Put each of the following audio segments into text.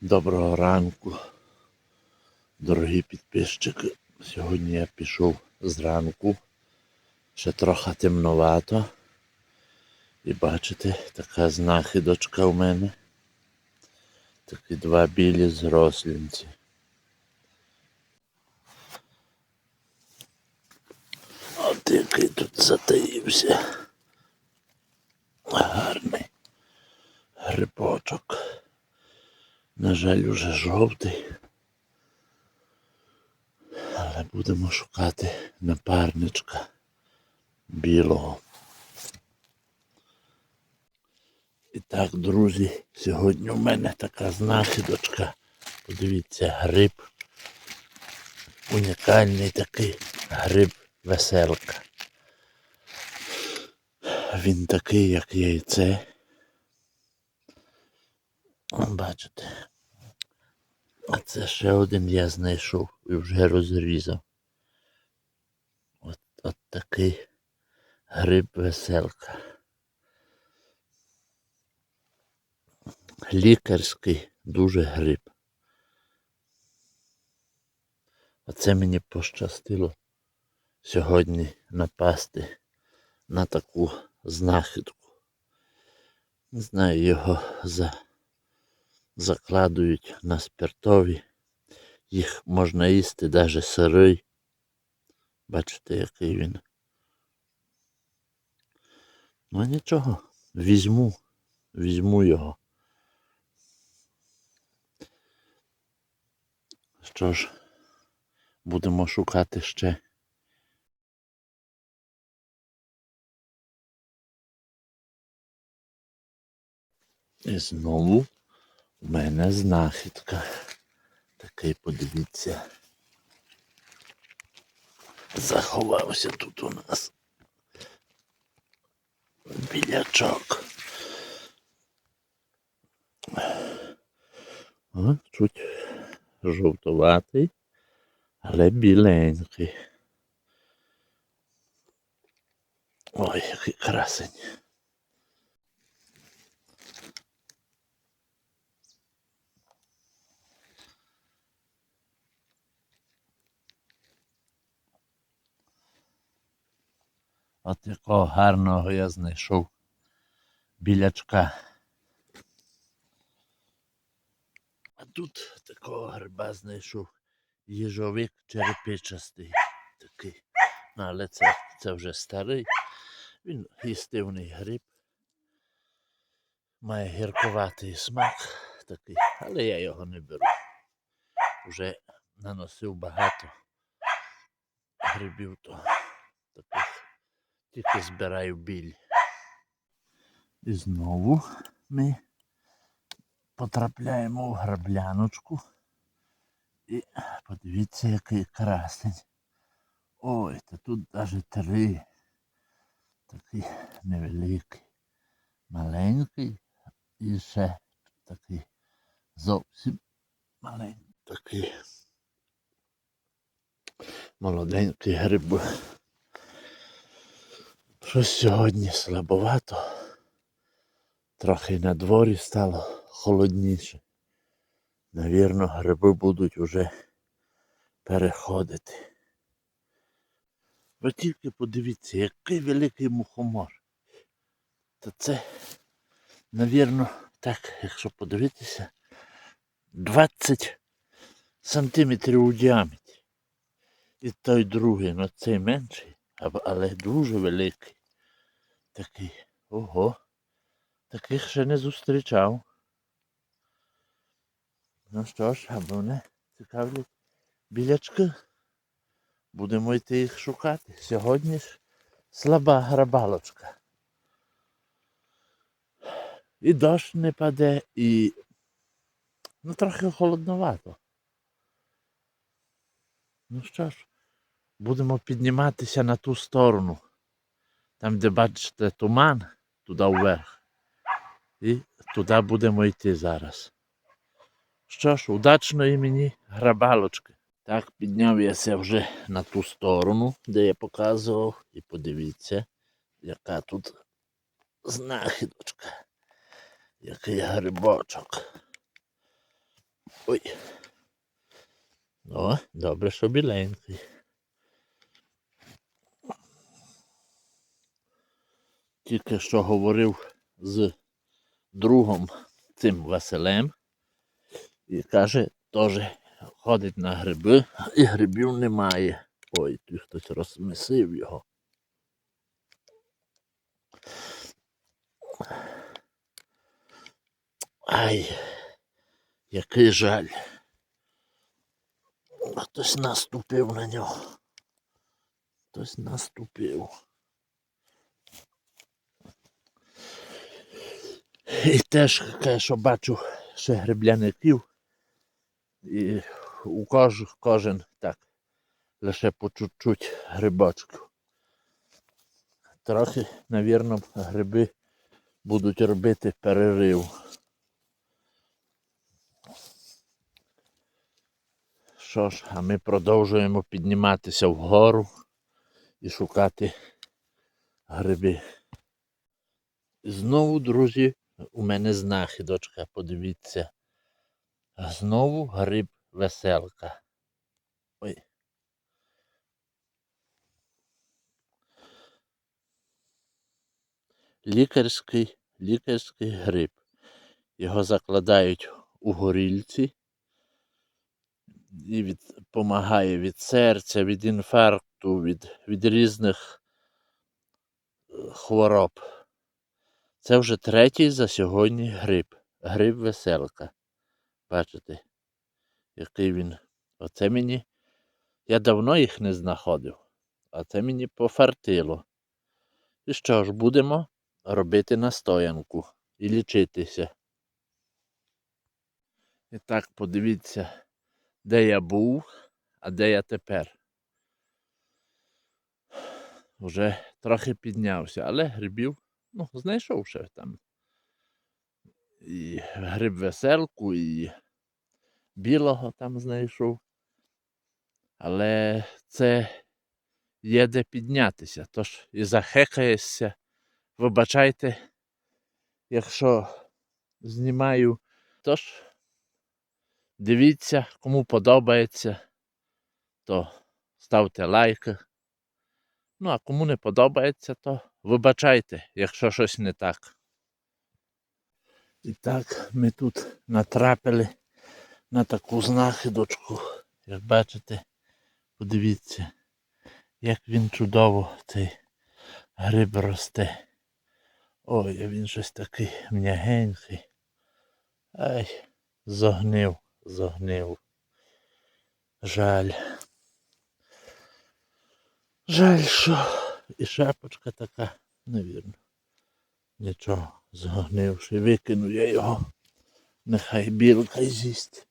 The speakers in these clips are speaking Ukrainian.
Доброго ранку, дорогі підписчики. Сьогодні я пішов зранку, ще трохи темновато. І бачите, така знахідочка у мене. Такі два білі зрослінці. От який тут затаївся. Гарний грибочок. На жаль, уже жовтий. Але будемо шукати напарничка білого. І так, друзі, сьогодні у мене така знахідочка. Подивіться, гриб. Унікальний такий гриб веселка. Він такий, як яйце. Бачите. А це ще один я знайшов і вже розрізав. От, от такий гриб веселка. Лікарський дуже гриб. Оце мені пощастило сьогодні напасти на таку знахідку. Не знаю, його за закладують на спиртові. Їх можна їсти навіть сирий. Бачите, який він. Ну нічого, візьму, візьму його. Що ж, будемо шукати ще. І знову у мене знахідка. Такий, подивіться. Заховався тут у нас. Білячок. О, чуть жовтуватий, але біленький. Ой, який красень. От якого гарного я знайшов білячка. А тут такого гриба знайшов їжовик черепичастий такий. Ну, але це, це вже старий. Він їстивний гриб. Має гіркуватий смак такий, але я його не беру. Уже наносив багато грибів, то таких тільки збираю біль. І знову ми потрапляємо в грабляночку. І подивіться, який красень. Ой, та тут навіть три. Такий невеликий, маленький і ще такий зовсім маленький. Такий молоденький гриб. Щось сьогодні слабовато. Трохи на дворі стало холодніше. Навірно, гриби будуть уже переходити. Ви тільки подивіться, який великий мухомор. Та це, навірно, так, якщо подивитися, 20 сантиметрів у діаметрі. І той другий, ну цей менший, але дуже великий. Такий. Ого. Таких ще не зустрічав. Ну що ж, або мене цікавлять білячки. Будемо йти їх шукати. Сьогодні ж слаба грабалочка. І дощ не паде, і ну трохи холодновато. Ну що ж, будемо підніматися на ту сторону. Там, де бачите туман, туди вверх. І туди будемо йти зараз. Що ж, удачної мені грабалочки. Так, підняв я вже на ту сторону, де я показував. І подивіться, яка тут знахідочка. Який грибочок. Ой. О, добре, що біленький. Тільки що говорив з другом цим Василем і каже, теж ходить на гриби, і грибів немає. Ой, тут хтось розмісив його. Ай, який жаль. Хтось наступив на нього. Хтось наступив. І теж що бачу ще грибляників. І у кож, кожен так, лише по чуть-чуть грибочків. Трохи, навірно, гриби будуть робити перерив. Що ж, а ми продовжуємо підніматися вгору і шукати гриби. Знову, друзі, у мене знахідочка, подивіться. Знову гриб веселка. Ой. Лікарський, лікарський гриб. Його закладають у горільці і від, допомагає від серця, від інфаркту, від, від різних е, хвороб. Це вже третій за сьогодні гриб. Гриб веселка. Бачите, який він. Оце мені. Я давно їх не знаходив, а це мені пофартило. І що ж, будемо робити настоянку і лічитися. І так, подивіться, де я був, а де я тепер. Вже трохи піднявся, але грибів, ну, знайшов ще там. І гриб веселку, і білого там знайшов. Але це є де піднятися. Тож і захекаєшся. Вибачайте, якщо знімаю. Тож дивіться, кому подобається, то ставте лайки. Ну, а кому не подобається, то вибачайте, якщо щось не так. І так ми тут натрапили на таку знахідочку. Як бачите, подивіться, як він чудово цей гриб росте. Ой, він щось такий м'ягенький. Ай, зогнив, зогнив. Жаль. Жаль, що і шапочка така, невірно. Нічого, згнивши, викину я його. Нехай білка з'їсть.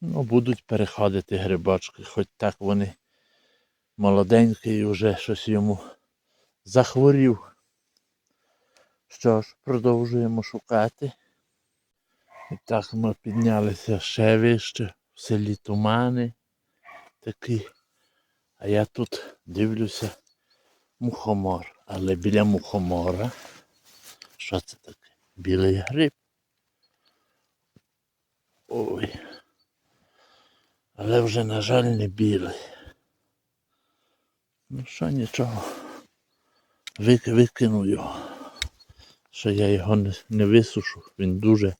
Ну, будуть переходити грибочки, хоч так вони молоденькі і вже щось йому захворів. Що ж, продовжуємо шукати. І так ми піднялися ще вище, в селі Тумани такі. А я тут дивлюся мухомор. Але біля мухомора. Що це таке? Білий гриб. Ой. Але вже, на жаль, не білий. Ну що нічого. Вик, викину його. Що я його не, не висушу, він дуже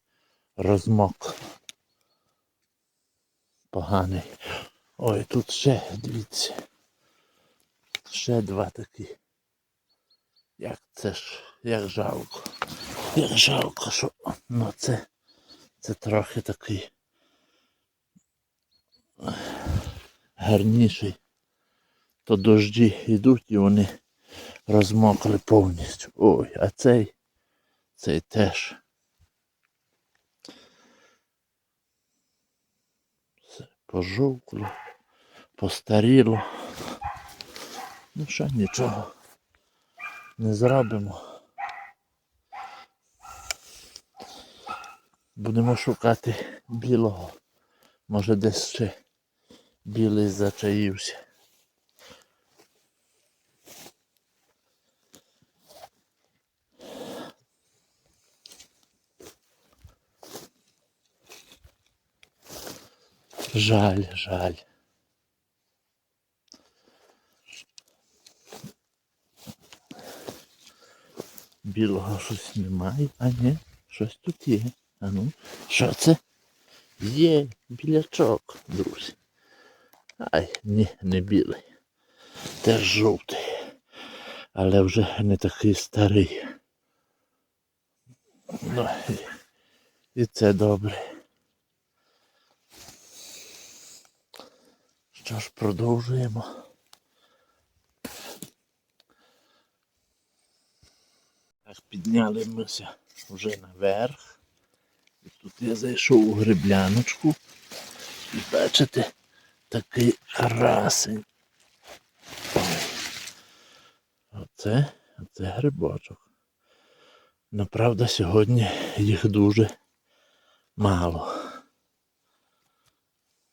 розмок. Поганий. Ой, тут ще, дивіться. Ще два такі. Як це ж, як жалко. Як жалко, що ну це, це трохи такий гарніший. То дожді йдуть і вони розмокли повністю. Ой, а цей, цей теж. Все пожовкло, постаріло. Ну що, нічого не зробимо. Будемо шукати білого. Може десь ще білий зачаївся. Жаль, жаль. Білого щось немає, а ні, щось тут є. А ну, що це? Є білячок, друзі. Ай, ні, не білий. Теж жовтий. Але вже не такий старий. Ну, і, і це добре. Що ж, продовжуємо. Так, піднялимося вже наверх. І тут я зайшов у грибляночку. І бачите, такий красень. Оце, оце грибочок. Направда, сьогодні їх дуже мало.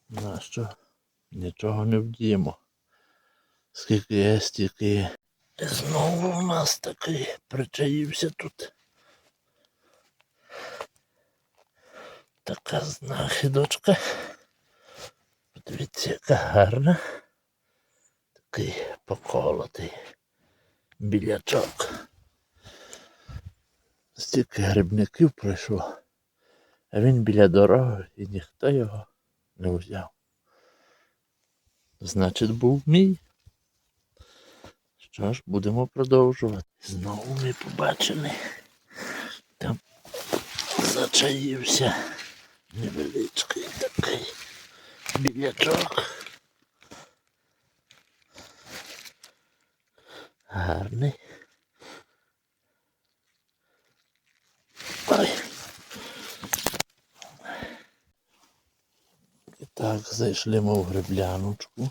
Нащо? Нічого не вдіємо. Скільки є, стільки є. Знову у нас такий причаївся тут. Така знахідочка. Подивіться, яка гарна. Такий поколотий білячок. Стільки грибників пройшло, а він біля дороги і ніхто його не взяв. Значить, був мій. Що ж, будемо продовжувати. Знову ми побачили. Там зачаївся невеличкий такий білячок. Гарний. Ой. І так, зайшли ми в гребляночку.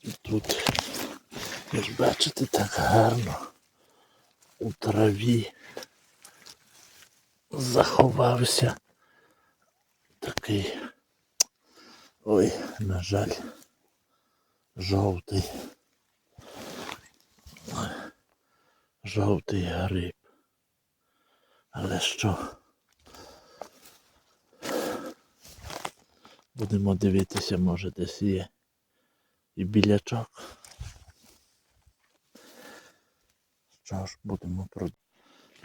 І тут, ж бачите, так гарно у траві заховався такий. Ой, на жаль, жовтий. Жовтий гриб. Але що? Будемо дивитися, може десь є і білячок. Що ж, будемо про...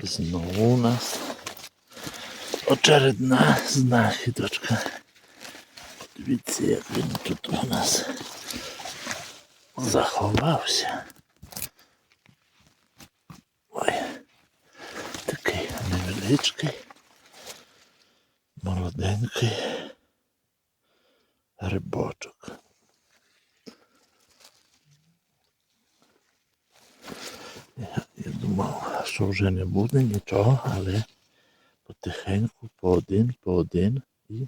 Знову у нас очередна знахідочка. Дивіться, як він тут у нас заховався. Ой, такий невеличкий, молоденький грибочок. Я, я думав, що вже не буде нічого, але потихеньку по один, по один і.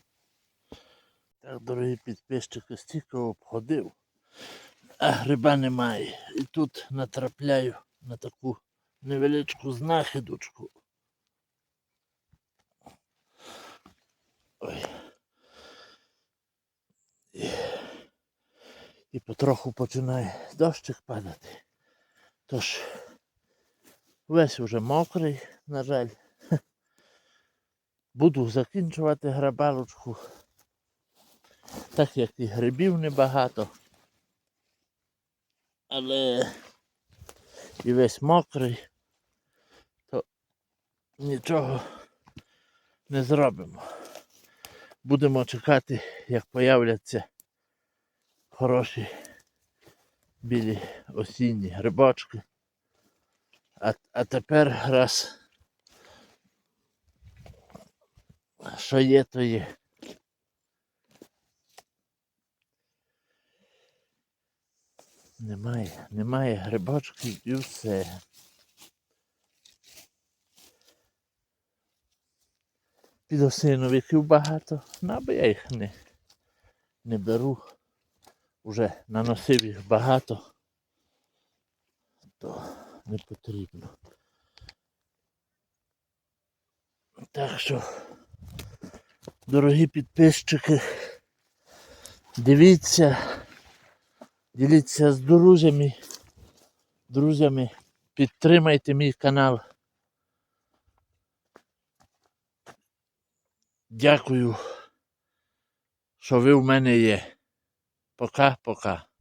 Так, дорогі підписчики, стільки обходив, а гриба немає. І тут натрапляю на таку невеличку знахідочку. Ой. І, і потроху починає дощик падати. Тож весь уже мокрий, на жаль. Буду закінчувати грабалочку. Так як і грибів небагато. Але і весь мокрий, то нічого не зробимо. Будемо чекати, як появляться хороші білі осінні грибочки. А, а тепер раз що є, то є. Немає, немає грибочків і все. Підосиновиків багато, ну, аби я їх не, не беру. Уже наносив їх багато, то не потрібно. Так що, дорогі підписчики, дивіться, діліться з друзями, друзями, підтримайте мій канал. Дякую, що ви в мене є. Пока-пока.